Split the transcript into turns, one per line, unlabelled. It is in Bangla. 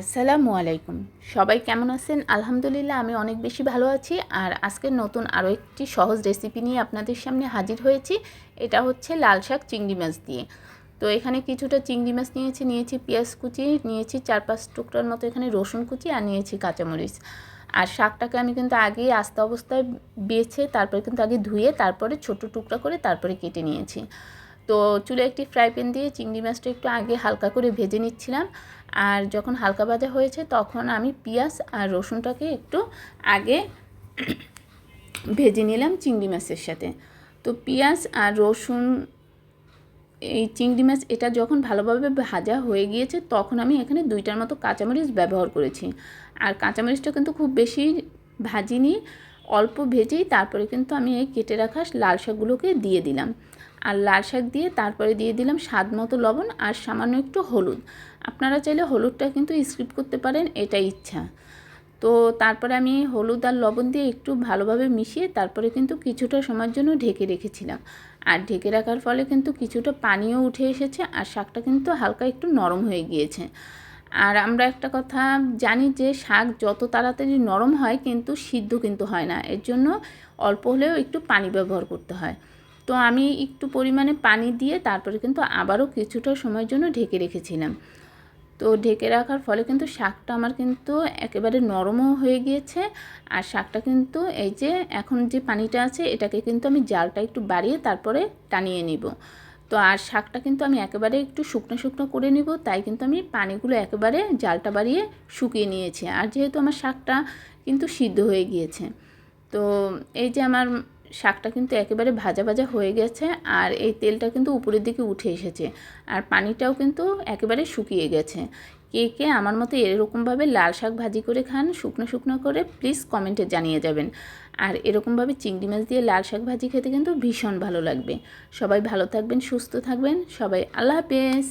আসসালামু আলাইকুম। সবাই কেমন আছেন? আলহামদুলিল্লাহ, আমি অনেক বেশি ভালো আছি। আর আজকে নতুন আরও একটি সহজ রেসিপি নিয়ে আপনাদের সামনে হাজির হয়েছি। এটা হচ্ছে লাল শাক চিংড়ি মাছ দিয়ে। তো এখানে কিছুটা চিংড়ি মাছ নিয়েছি নিয়েছি পেঁয়াজ কুচি, নিয়েছি চার পাঁচ টুকরার মতো এখানে রসুন কুচি আর নিয়েছি কাঁচামরিচ। আর শাকটাকে আমি কিন্তু আগেই আস্তে অবস্থায় বেছে, তারপরে কিন্তু আগে ধুয়ে, তারপরে ছোট টুকরা করে তারপরে কেটে নিয়েছি। তো চুলে একটি ফ্রাই প্যান দিয়ে চিংড়ি মাছটা একটু আগে হালকা করে ভেজে নিচ্ছিলাম। আর যখন হালকা ভাজা হয়েছে, তখন আমি পেঁয়াজ আর রসুনটাকে একটু আগে ভেজে নিলাম চিংড়ি মাছের সাথে। তো পেঁয়াজ আর রসুন, এই চিংড়ি মাছ এটা যখন ভালোভাবে ভাজা হয়ে গিয়েছে, তখন আমি এখানে দুইটার মতো কাঁচামরিচ ব্যবহার করেছি। আর কাঁচামরিচটা কিন্তু খুব বেশি ভাজিনি, অল্প ভেজেই তারপরে কিন্তু আমি এই কেটে রাখা লাল শাকগুলোকে দিয়ে দিলাম। আর লাল শাক দিয়ে তারপরে দিয়ে দিলাম স্বাদ মতো লবণ আর সামান্য একটু হলুদ। আপনারা চাইলে হলুদটা কিন্তু স্কিপ করতে পারেন, এটা ইচ্ছা। তো তারপরে আমি হলুদ আর লবণ দিয়ে একটু ভালোভাবে মিশিয়ে তারপরে কিন্তু কিছুটা সময়ের জন্য ঢেকে রেখেছিলাম। আর ঢেকে রাখার ফলে কিন্তু কিছুটা পানিও উঠে এসেছে আর শাকটা কিন্তু হালকা একটু নরম হয়ে গিয়েছে। আর আমরা একটা কথা জানি যে, শাক যত তাড়াতাড়ি নরম হয় কিন্তু সিদ্ধ কিন্তু হয় না। এর জন্য অল্প হলেও একটু পানি ব্যবহার করতে হয়। তো আমি একটু পরিমাণে পানি দিয়ে তারপরে কিন্তু আবারও কিছুটা সময়ের জন্য ঢেকে রেখেছিলাম। তো ঢেকে রাখার ফলে কিন্তু শাকটা আমার কিন্তু একেবারে নরমও হয়ে গিয়েছে আর শাকটা কিন্তু এই যে এখন যে পানিটা আছে এটাকে কিন্তু আমি জালটা একটু বাড়িয়ে তারপরে টানিয়ে নিব। তো আর শাকটা কিন্তু আমি একেবারে একটু শুকনো শুকনো করে নিব, তাই কিন্তু আমি পানিগুলো একেবারে জালটা বাড়িয়ে শুকিয়ে নিয়েছি। আর যেহেতু আমার শাকটা কিন্তু সিদ্ধ হয়ে গিয়েছে, তো এই যে আমার শাকটা কিন্তু একেবারে ভাজা ভাজা হয়ে গেছে আর এই তেলটা কিন্তু উপরের দিকে উঠে এসেছে। আর পানিটাও কিন্তু একেবারে শুকিয়ে গেছে। কে কে আমার মতো এরকমভাবে লাল শাক ভাজি করে খান, শুকনো শুকনো করে প্লিজ কমেন্টে জানিয়ে যাবেন। আর এরকমভাবে চিংড়ি মাছ দিয়ে লাল শাক ভাজি খেতে কিন্তু ভীষণ ভালো লাগবে। সবাই ভালো থাকবেন, সুস্থ থাকবেন, সবাই আল্লাহ হাফেজ।